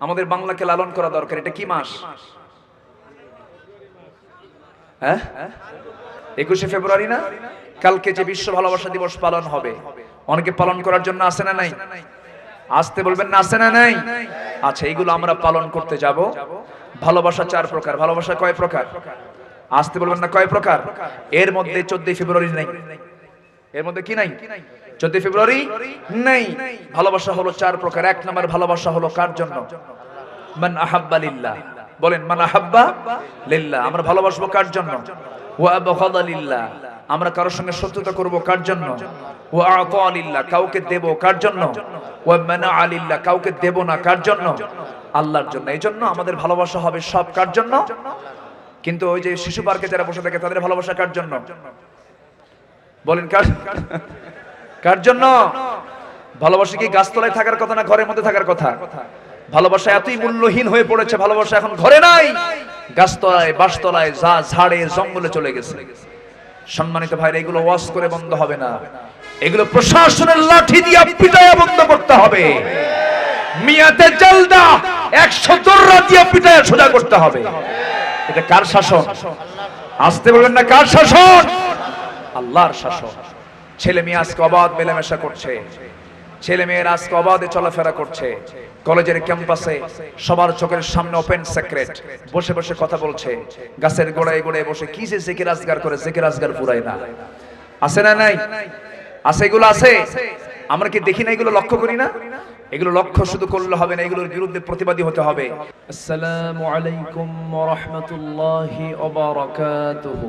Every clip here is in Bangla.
আমাদের বাংলাকে লালন করা দরকার, এটা কি মাস? হ্যাঁ? একুশে ফেব্রুয়ারি না? কালকে যে বিশ্ব ভালোবাসা দিবস পালন হবে। অনেকে পালন করার জন্য আসে না নাই? আসতে বলবেন না আসে না নাই? আচ্ছা এইগুলো আমরা পালন করতে যাব। ভালোবাসা চার প্রকার। ভালোবাসা কয় প্রকার? আসতে বলবেন না, কয় প্রকার? এর মধ্যে চোদ্দই ফেব্রুয়ারি নাই। এর মধ্যে কি নাই? চোদ্দই ফেব্রুয়ারি? নেই। ভালোবাসা হলো চার প্রকার। এক নম্বর ভালোবাসা হলো কার জন্য? মান আহাব্বা লিল্লাহ। বলেন, মান আহাব্বা লিল্লাহ। আমরা ভালোবাসবো কার জন্য? ওয়া আবগাদা লিল্লাহ। আমরা কারোর সঙ্গে শত্রুতা করব কার জন্য? ওয়া আতা লিল্লাহ। কাউকে দেব কার জন্য? ওয়া মানা আলিল্লাহ কাউকে দেব না কার জন্য? আল্লাহর জন্য। এই জন্য আমাদের ভালোবাসা হবে সব কার জন্য? কিন্তু ওই যে শিশু পার্কে যারা বসে থাকে, তাদের ভালোবাসা কার জন্য? বলেন কার? কার জন্য? ভালোবাসা কি গাছতলায় থাকার কথা না ঘরের মধ্যে থাকার কথা? ভালোবাসা এতই মূল্যহীন হয়ে পড়েছে, ভালোবাসা এখন ঘরে নাই। গাছতলায়, বাসতলায় যা ঝাড়ে জঙ্গলে চলে গেছে। সম্মানিত ভাইরা, এগুলো ওয়াশ করে বন্ধ হবে না। এগুলো প্রশাসনের লাঠি দিয়ে পিটায়া বন্ধ করতে হবে। মিয়াতে জলদা একশো দর্রা দিয়ে পিটায়া সোজা করতে হবে। এটা কার শাসন? আসতে বলবেন না কার শাসন? আল্লাহর শাসন। ছেলে মেয়ে আজকে অবাধ মেলামেশা করছে। ছেলে মেয়েরা আজকে অবাধে চলাফেরা করছে। কলেজের ক্যাম্পাসে সবার চোখের সামনে ওপেন সেক্রেট বসে বসে কথা বলছে। গাছের গোড়ায় গোড়ায় বসে কি যে জেকে রাজগার করে জেকে রাজগার পুরায় না। আছে না নাই? আছে, এগুলো আছে? আমরা কি দেখি না এগুলো লক্ষ্য করি না? এগুলো লক্ষ্য শুধু করলে হবে না, এগুলোর বিরুদ্ধে প্রতিবাদী হতে হবে। আসসালামু আলাইকুম ওয়া রাহমাতুল্লাহি ওয়া বারাকাতুহু।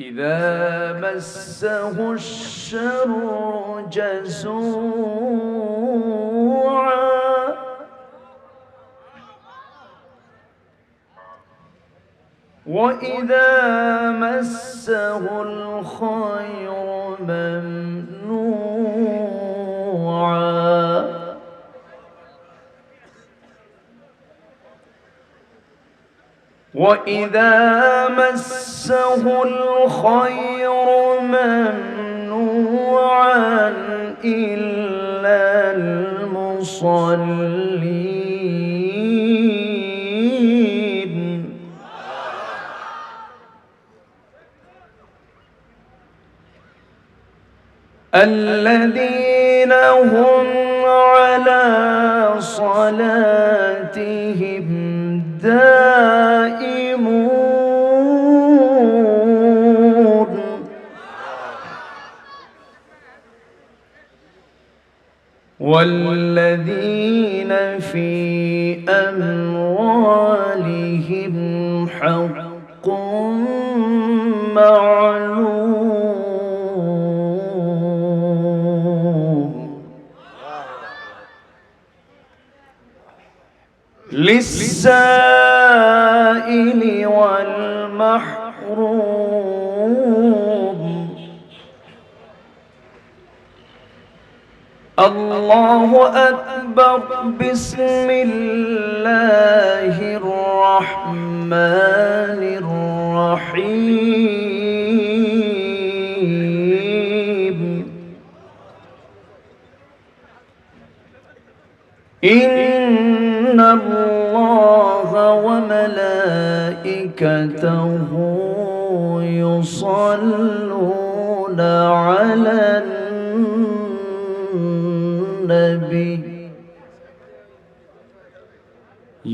إذا مسه الشر جزوعا. وإذا مسه الخير ممنوعا. وإذا مسه مسه الخير ممنوعا إلا المصلين. الذين هم على صلاتهم دائما والذين في أموالهم حق معلوم. للسائل والمحروم الله أكبر. بسم الله الرحمن الرحيم. إن الله وملائكته يصلون على النبي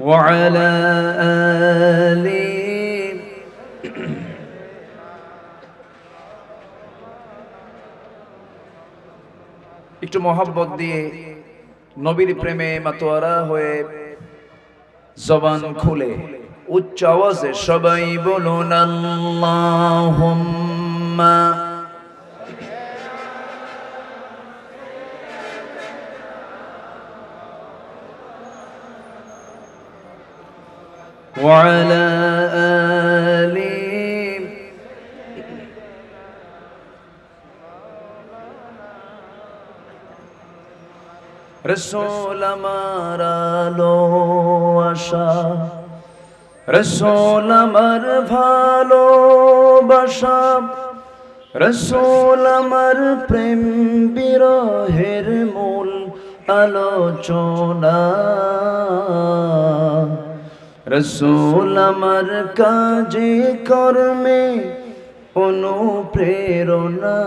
وعلى آله একটু মহব্বত দিয়ে নবীর প্রেমে মাতোয়ারা হয়ে জবান খুলে উচ্চ আওয়াজে সবাই বলুন আল্লাহুম্মা وعلى آله রসোল আমার আলো আশা রসোল আমার ভালোবাসা রসোল আমার প্রেম বিরহের মূল আলোচনা রসোল আমার কাজে কর্মে অনুপ্রেরণা।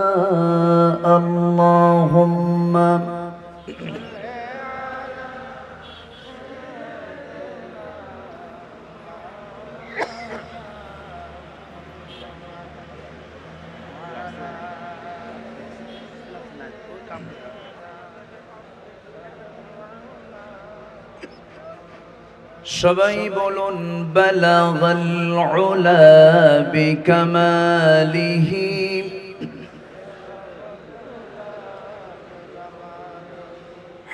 আল্লাহুম্মা সবাই বলুন বালাগাল উলা বিকামালিহি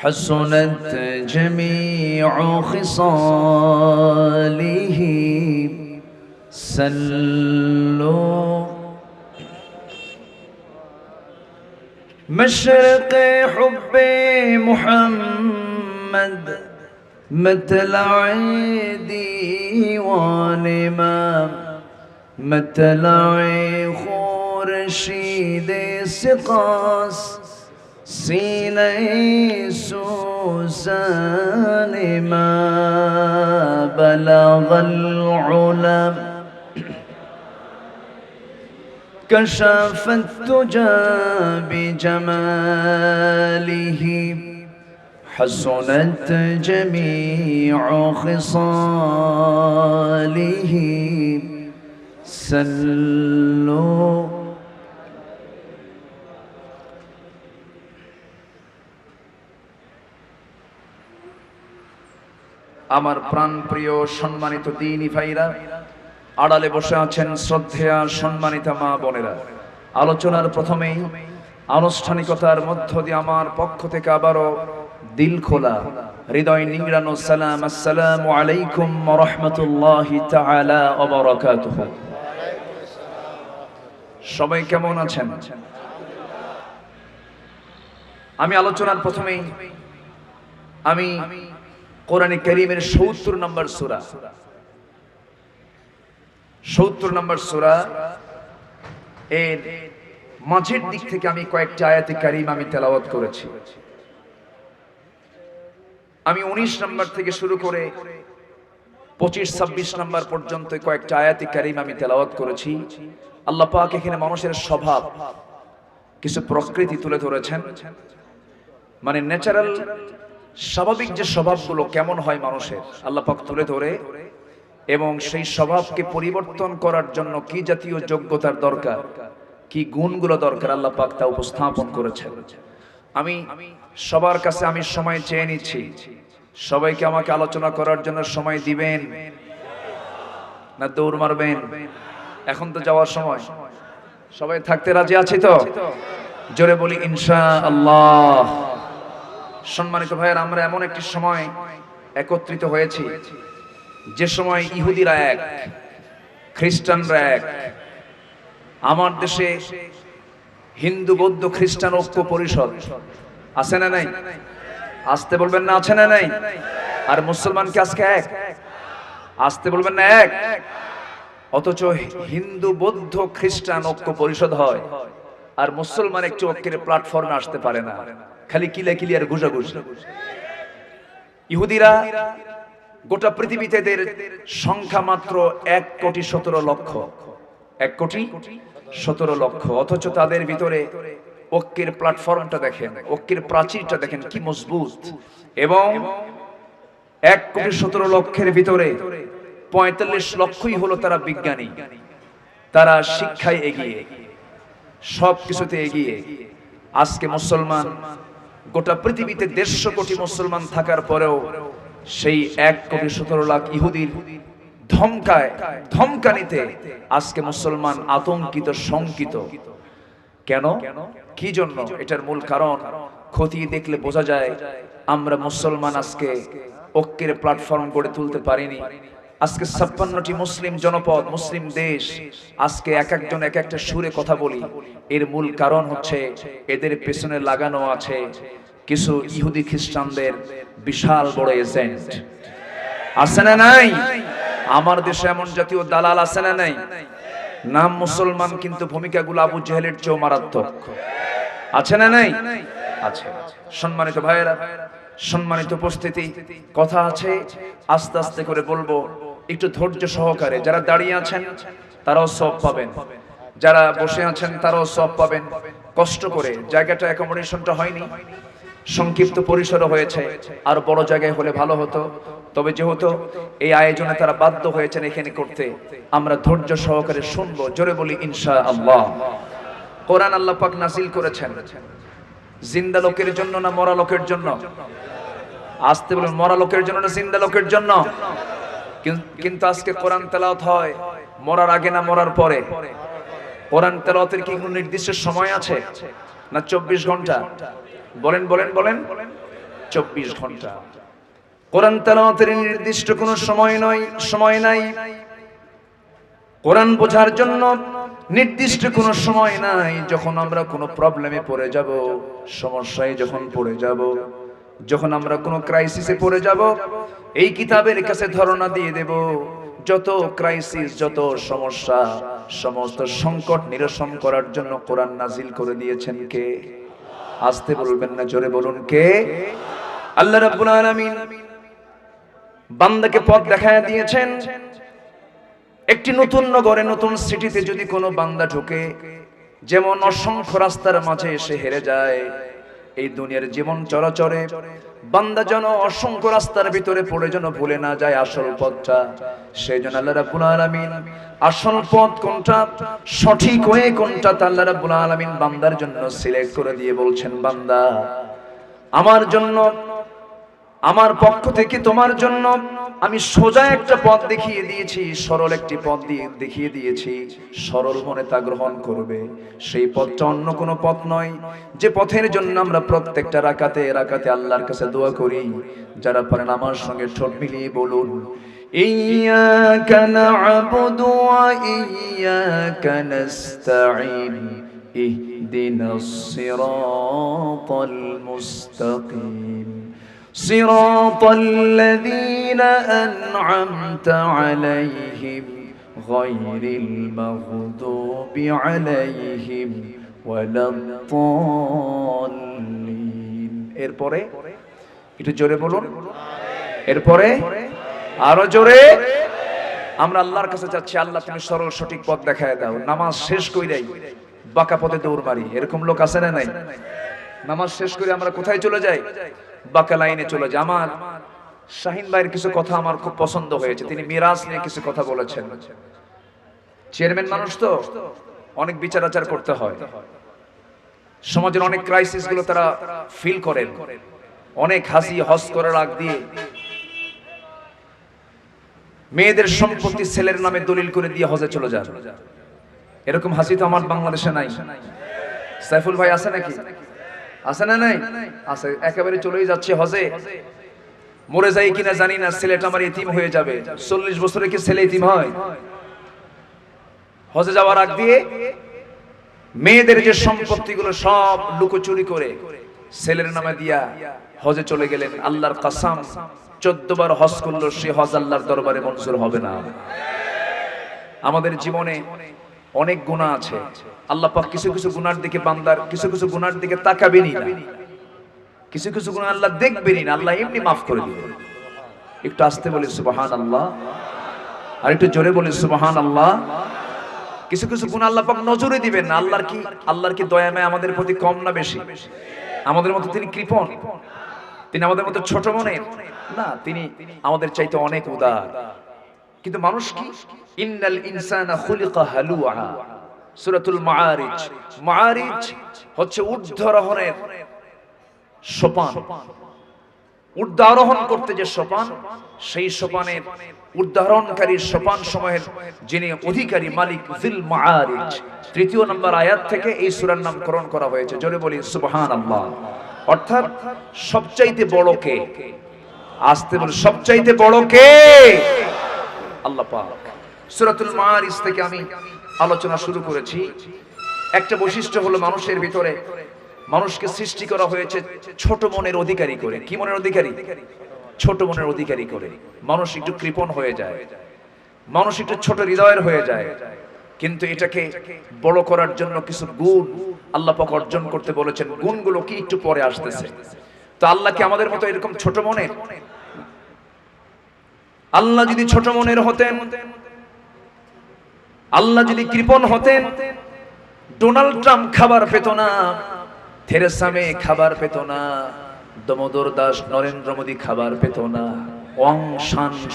حسنت جميع خصاله سلوا مشرق حب محمد مطلع ديوان ما مطلع خورشید سقاس سینه سوسن ما بلغ العلم كشف الدجى بجماله حسنت جميع خصاله سلوا আমার প্রাণ প্রিয় সম্মানিত দিনী ভাইরা আড়ালে বসে আছেন শ্রদ্ধেয়া সম্মানিতা মা বোনেরা আলোচনার প্রথমেই আনুষ্ঠানিকতার মধ্য দিয়ে আমার পক্ষ থেকে আবারও দিল খোলা। হৃদয় নিংড়ানো, সালাম, আসসালামু আলাইকুম রহমতুল্লাহি তাআলা সবাই কেমন আছেন? আমি আলোচনার প্রথমেই আমি কোরআনে করিমের সত্তর নম্বর সুরা। সত্তর নম্বর সুরা, এর মাঝের দিক থেকে আমি কয়েকটি আয়াতে কারিম আমি তেলাওয়াত করেছি। আমি উনিশ নম্বর থেকে শুরু করে পঁচিশ, ছাব্বিশ নম্বর পর্যন্ত কয়েকটা আয়াতি কারিম আমি তেলাওয়াত করেছি। আল্লাহ পাক এখানে মানুষের স্বভাব, কিছু প্রকৃতি তুলে ধরেছেন। মানে ন্যাচারাল স্বাভাবিক যে স্বভাবগুলো কেমন হয় মানুষের, আল্লাহ পাক তুলে ধরে। এবং সেই স্বভাবকে পরিবর্তন করার জন্য কি জাতীয় যোগ্যতার দরকার, কি গুণগুলো দরকার, আল্লাহ পাক তা উপস্থাপন করেছেন। আমি সবার কাছে আমি সময় চেয়ে নিচ্ছি। সবাইকে আমাকে আলোচনা করার জন্য সময় দিবেন? না দৌড় মারবেন? এখন তো যাওয়ার সময়। সবাই থাকতে রাজি আছি তো? জোরে বলি ইনশা আল্লাহ সম্মানিত ভাইয়ের, আমরা এমন একটি সময় একত্রিত হয়েছি। যে সময় ইহুদিরা এক, খ্রিস্টানরা এক। আমার দেশে হিন্দু, বৌদ্ধ, খ্রিস্টান ঐক্য পরিষদ আছে না নাই? আসতে বলবেন না, আছে না নাই? আর মুসলমান কি আজকে এক? আসতে বলবেন না এক? অথচ হিন্দু, বৌদ্ধ, খ্রিস্টান ঐক্য পরিষদ হয়, আর মুসলমান একটি ঐক্যের প্ল্যাটফর্মে আসতে পারে না। খালি কিলে কিলি আর ঘুষাঘুষি। ইহুদিরা গোটা পৃথিবীতে এদের সংখ্যা মাত্র এক কোটি সতেরো লক্ষ। এক কোটি সতেরো লক্ষ। অথচ তাদের ভিতরে ঐক্যের প্ল্যাটফর্মটা দেখেন ঐক্যের প্রাচীরটা দেখেন কি মজবুত। এবং এক কোটি সতেরো লক্ষের ভিতরে পঁয়তাল্লিশ লক্ষই হলো তারা বিজ্ঞানী। তারা শিক্ষায় এগিয়ে সব কিছুতে এগিয়ে। আজকে মুসলমান, গোটা পৃথিবীতে দেড়শো কোটি মুসলমান থাকার পরেও সেই এক কোটি সতেরো লাখ ইহুদির ধমকায়, ধমকানিতে আজকে মুসলমান আতঙ্কিত, শঙ্কিত। কেন? কি জন্য? এটার মূল কারণ খতিয়ে দেখলে বোঝা যায়, আমরা মুসলমান আজকে ঐক্যের প্ল্যাটফর্ম গড়ে তুলতে পারিনি। আজকে ছাপ্পান্নটি মুসলিম জনপদ, মুসলিম দেশ, আজকে এক একজন এক একটা সুরে কথা বলি। এর মূল কারণ হচ্ছে এদের পেছনে লাগানো আছে কিছু ইহুদি খ্রিস্টানদের বিশাল বড় এজেন্ট আছে না নাই? আমার দেশে এমন জাতীয় দালাল আছে না নাই? নাম মুসলমান কিন্তু ভূমিকাগুলো আবু জেহেলের চেয়েও মারাত্মক। আছে না নাই? আছে। সম্মানিত ভাইয়েরা, সম্মানিত উপস্থিতি, কথা আছে, আস্তে আস্তে করে বলব, একটু ধৈর্য সহকারে, যারা দাঁড়িয়ে আছেন, তারাও সব পাবেন। যারা বসে আছেন, তারাও সব পাবেন। কষ্ট করে, জায়গাটা অ্যাকোমোডেশনটা হয়নি। সংক্ষিপ্ত পরিসরে হয়েছে। আর বড় জায়গায় হলে ভালো হতো। তবে যেহেতু এই আয়োজনে তারা বাধ্য হয়েছেন এখানে করতে, আমরা ধৈর্য সহকারে শুনব, জোরে বলি ইনশা আল্লাহ কোরআন আল্লাহ পাক নাসিল করেছেন। জিন্দা লোকের জন্য না মরা লোকের জন্য? আসতে বলুন, মরা লোকের জন্য না জিন্দা লোকের জন্য? কিন্তু আজকে কোরআন তেলাওয়াত হয়, মরার আগে না মরার পরে? কোরআন তেলাওয়াতের কি কোনো নির্দিষ্ট সময় আছে? না চব্বিশ ঘণ্টা? বলেন বলেন বলেন। চব্বিশ ঘণ্টা। কোরআন তেলাওয়াতের নির্দিষ্ট কোনো সময় নয়, সময় নাই। কোরআন বোঝার জন্য নির্দিষ্ট কোনো সময় নাই যখন আমরা কোনো প্রবলেমে পড়ে যাব, সমস্যায় যখন পড়ে যাব, যখন আমরা কোনো ক্রাইসিসে পড়ে যাব, এই কিতাবের কাছে ধারণা দিয়ে দেব, যত ক্রাইসিস যত সমস্যা, সমস্ত সংকট নিরসন করার জন্য কোরআন নাজিল করে দিয়েছেন কে? আসতে বলবেন না, জোরে বলুন কে? আল্লাহ রাব্বুল আলামিন বান্দাকে পথ দেখায় দিয়েছেন। একটি নতুন নগরে, নতুন সিটিতে যদি কোনো বান্দা ঢোকে, যেমন অসংখ্য রাস্তার মাঝে এসে হেরে যায়, এই দুনিয়ার জীবন চরাচরে বান্দা যেন অসংখ্য রাস্তার ভিতরে পড়ে যেন ভুলে না যায় আসল পথটা। সেই জন্য আল্লাহ রাব্বুল আলামিন আসল পথ কোনটা, সঠিক হয়ে কোনটা তা আল্লাহ রাব্বুল আলামিন বান্দার জন্য সিলেক্ট করে দিয়ে বলছেন, বান্দা, আমার জন্য আমার পক্ষ থেকে তোমার জন্য আমি সোজা একটা পথ দেখিয়ে দিয়েছি, সরল একটি পথ দিয়ে দেখিয়ে দিয়েছি। সরল মনে তা গ্রহণ করবে। সেই পথটা অন্য কোনো পথ নয়। যে পথের জন্য আমরা প্রত্যেকটা রাকাতে রাকাতে আল্লাহর কাছে দোয়া করি, যারা পারেন আমার সঙ্গে ঠোঁট মিলিয়ে বলুন ইয়া না'বুদু ওয়া ইয়া নাস্তাঈন, ইহদিনাস সিরাতাল মুস্তাকিম। صراط الذين أنعمت عليهم غير المغضوب عليهم ولا الضالين এরপরে একটু জোরে বলুন এরপরে আরো জোরে আমরা আল্লাহর কাছে যাচ্ছি আল্লাহ তুমি সরল সঠিক পথ দেখায় দাও নামাজ শেষ কইরাই বাঁকা পথে দৌড় মারি এরকম লোক আছে না নাই নামাজ শেষ করে আমরা কোথায় চলে যাই বাঁকা লাইনে চলে আমার শাহিন ভাইয়ের কিছু কথা আমার খুব পছন্দ হয়েছে। তিনি মিরাজ নিয়ে কিছু কথা বলেছেন। চেয়ারম্যান মানুষ তো, অনেক বিচার আচার করতে হয়। সমাজের অনেক ক্রাইসিসগুলো তারা ফিল করেন। অনেক হাসি, হস করার আগ দিয়ে মেয়েদের সম্পত্তি ছেলের নামে দলিল করে দিয়ে হজে চলে যান। এরকম হাসি তো আমার বাংলাদেশে নাই। সাইফুল ভাই আছে নাকি? আছে না নাই? আছে, একেবারে চলেই যাচ্ছে হজে। মরে যাই কিনা জানি না, ছেলেটা আমার এতিম হয়ে যাবে। চল্লিশ বছরে কি ছেলে এতিম হয়? হজে যাওয়ার আগ দিয়ে মেয়েদের যে সম্পত্তিগুলো সব লুকোচুরি করে, ছেলের নামে দিয়া হজে চলে গেলেন। আল্লাহর কাসাম, চোদ্দ বার হজ করল সে হজ আল্লাহর দরবারে মঞ্জুর হবে না। আমাদের জীবনে অনেক গুণা আছে। আল্লাহ পাক কিছু কিছু গুনার দিকে বান্দার কিছু কিছু গুনার দিকে তাকাবেনই না। কিছু কিছু গুণা আল্লাহ দেখবেনই না, আল্লাহ এমনি মাফ করে দিবেন। একটু আসতে বলি সুবহান আল্লাহ আর একটু জোরে বলি সুবহান আল্লাহ কিছু কিছু গুণ আল্লাহ পাক নজরে দিবেন না, আল্লাহর কি আল্লাহর কি দয়াময় আমাদের প্রতি কম না বেশি? আমাদের মতো তিনি কৃপণ, তিনি আমাদের মতো ছোট মনের? না, তিনি আমাদের চাইতে অনেক উদার। কিন্তু মানুষ কি? ইন্নাল ইনসানা খুলিকা হালুআ সূরাতুল মাআরিজ। মাআরিজ হচ্ছে ঊর্ধ্বরোহণের সোপান। উদ্ধারোহণ করতে যে সোপান, সেই সোপানের উদ্ধারণকারী সোপান সময়ের যিনি অধিকারী মালিক জিল মাআরিজ। তৃতীয় নম্বর আয়াত থেকে এই সূরার নামকরণ করা হয়েছে। জোরে বলি, সুবহানাল্লাহ। অর্থাৎ সবচাইতে বড় কে? আসতে বলি সবচাইতে বড় কে? আল্লাহ পাক। সূরাতুল মাআরিজ থেকে আমি আলোচনা শুরু করেছি। একটা বৈশিষ্ট্য হলো মানুষের ভিতরে মানুষকে সৃষ্টি করা হয়েছে ছোট মনের অধিকারী করে। কি মনের অধিকারী? ছোট মনের অধিকারী করে। মানুষ একটু কৃপণ হয়ে যায়। মানুষ একটু ছোট হৃদয়ের হয়ে যায়। কিন্তু এটাকে বড় করার জন্য কিছু গুণ আল্লাহ পাক অর্জন করতে বলেছেন। গুণগুলো কি একটু পরে আসতেছে। তো আল্লাহ কি আমাদের মতো এরকম ছোট মনের? আল্লাহ যদি ছোট মনের হতেন, আল্লাহ যদি কৃপণ হতেন, ডোনাল্ড ট্রাম্প খাবার পেত না, থেরেসা মে খাবার পেত না, দমোদর দাস নরেন্দ্র মোদী খাবার পেত না অং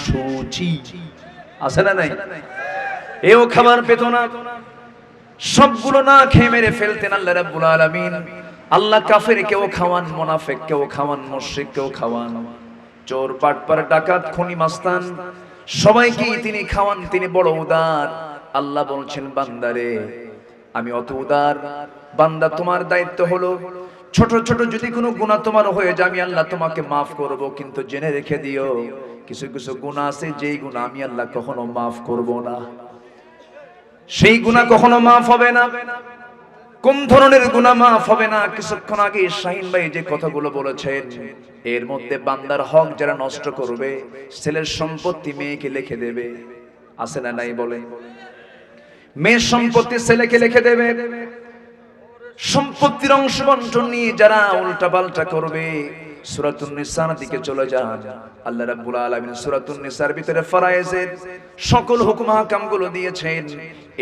সুচি আছে না নাই? এও খাবার পেত না। সবগুলো না খেয়ে মেরে ফেলতেন আল্লাহ রাব্বুল আলামিন। আল্লাহ কাফের কেউ খাওয়ান, মুনাফিক কেউ খাওয়ান, মুশরিক কেউ খাওয়ান। চোর পাটপার ডাকাত, খুনি, মাস্তান সবাইকে তিনি খাওয়ান, তিনি বড় উদার। আল্লাহ বলছেন, বান্দারে, আমি অত উদার। বান্দা, তোমার দায়িত্ব হলো, ছোট ছোট যদি কোনো গুনাহ তোমার হয়ে যায়, আমি আল্লাহ তোমাকে মাফ করব, কিন্তু জেনে রেখে দিও, কিছু কিছু গুনাহ আছে, যেই গুনাহ আমি আল্লাহ কখনো মাফ করব না। সেই গুনাহ কখনো মাফ হবে না। কোন ধরনের গুনাহ মাফ হবে না? কিছুক্ষণ আগে শাহিন ভাই যে কথাগুলো বলেছেন, এর মধ্যে বান্দার হক যারা নষ্ট করবে, ছেলের সম্পত্তি মেয়েকে লিখে দেবে। আছে না নাই বলে? মেয়ের সম্পত্তি ছেলেকে লিখে দেবে। সম্পত্তির অংশ বন্টন নিয়ে যারা উল্টা পাল্টা করবে, সূরাতুন নিসার দিকে চলে যান। আল্লাহ রাব্বুল আলামিন সূরাতুন নিসার ভিতরে ফরায়েজের সকল হুকুম হাকামগুলো দিয়েছেন।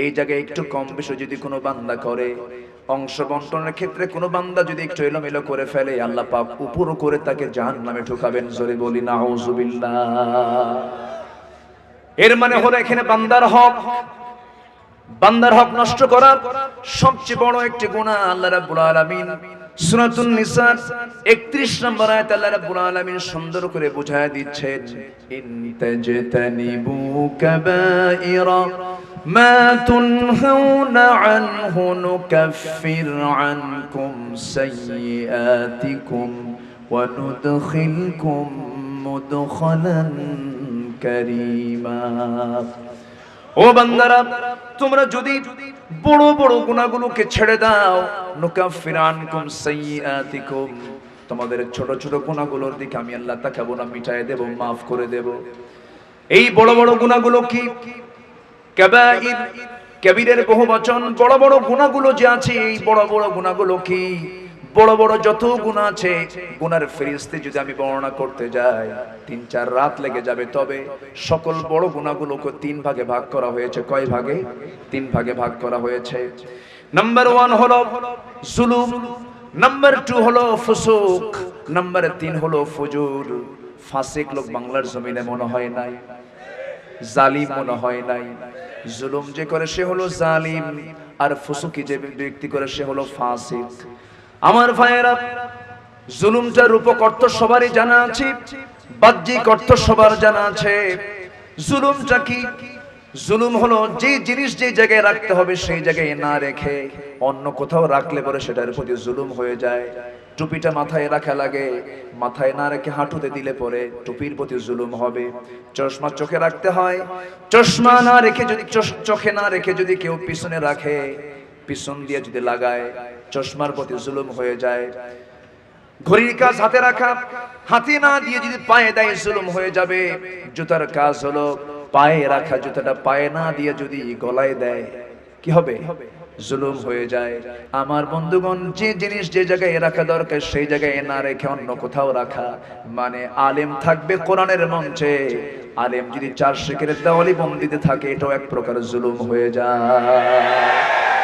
এই জায়গায় একটু কম বেশি যদি কোনো বান্দা করে অংশ বন্টনের ক্ষেত্রে কোনো বান্দা যদি একটু এলোমেলো করে ফেলে, আল্লাহ পাক উপরও করে তাকে জাহান্নামে ঢুকাবেন। জোরে বলি, নাউজুবিল্লাহ। এর মানে হলো এখানে বান্দার হক। বান্দার হক নষ্ট করা সবচেয়ে বড় একটি গুনাহ আল্লাহ রাব্বুল আলামিন। সূরাতুন নিসা 31 নম্বর আয়াত আল্লাহ রাব্বুল আলামিন সুন্দর করে বুঝায় দিচ্ছেন, ইন তাজতানিবু কাবাইরা তুনহাউনা আনহু নুকাফির আনকুম সাইয়্যাতিকুম ওয়া নুদখিলকুম মুদখালান কারীমা। ও বান্দারা, তোমরা যদি বড় বড় গুনাহগুলোকে ছেড়ে দাও নুকা নুকাফিরানকুম সাইয়্যাতিকুম, তোমাদের ছোট ছোট গুনাহগুলোর দিকে আমি আল্লাহ তাকাবো না মিটায় দেব, মাফ করে দেব। এই বড় বড় গুনাহগুলো কি? কবিরের বহু বচন, বড় বড় গুণাগুলো যে আছে, এই বড় বড় গুণাগুলো কি? বড় বড় যত গুণা আছে গুনার ফেরিস্তে যদি আমি বর্ণনা করতে যাই, তিন চার রাত লেগে যাবে, তবে সকল বড় গুণাগুলোকে তিন ভাগে ভাগ করা হয়েছে। কয় ভাগে? তিন ভাগে ভাগ করা হয়েছে। নাম্বার ওয়ান হলো জুলুম নাম্বার টু হলো ফুসুক নাম্বার তিন হলো ফুজুর। ফাসিক লোক বাংলার জমিনে মনে হয় নাই। জালিম মনে হয় নাই। জুলুম যে করে সে হলো জালিম, আর ফুসুকি যে ব্যক্তি করে সে হলো ফাসিক। আমার ভাইয়েরা জুলুমটার রূপক সবারই জানা আছে, বাহ্যিক অর্থ সবার জানা আছে। জুলুমটা কি? জুলুম হলো যে জিনিস যে জায়গায় রাখতে হবে, সেই জায়গায় না রেখে অন্য কোথাও রাখলে পরে সেটার প্রতি জুলুম হয়ে যায়। টুপিটা মাথায় রাখা লাগে। মাথায় না রেখে হাঁটুতে দিলে পরে টুপির প্রতি জুলুম হবে। চশমা চোখে রাখতে হয়। চশমা না রেখে যদি চোখে না রেখে যদি কেউ পিছনে রাখে, পিছন দিয়ে যদি লাগায়, চশমার প্রতি জুলুম হয়ে যায়। ঘড়ির কাজ হাতে রাখা, হাতে না দিয়ে যদি পায়ে দেয় জুলুম হয়ে যাবে। জুতার কাজ হলো পায়ে রাখা, জুতাটা পায়ে না দিয়ে যদি গলায় দেয়, কি হবে? জুলুম হয়ে যায়। আমার বন্ধুগণ, যে জিনিস যে জায়গায় রাখা দরকার, সেই জায়গায় না রেখে অন্য কোথাও রাখা। মানে আলেম থাকবে কোরআনের মঞ্চে। আলেম যদি চার শেখের দেওয়ালি বন্দিতে থাকে, এটাও এক প্রকার জুলুম হয়ে যায়।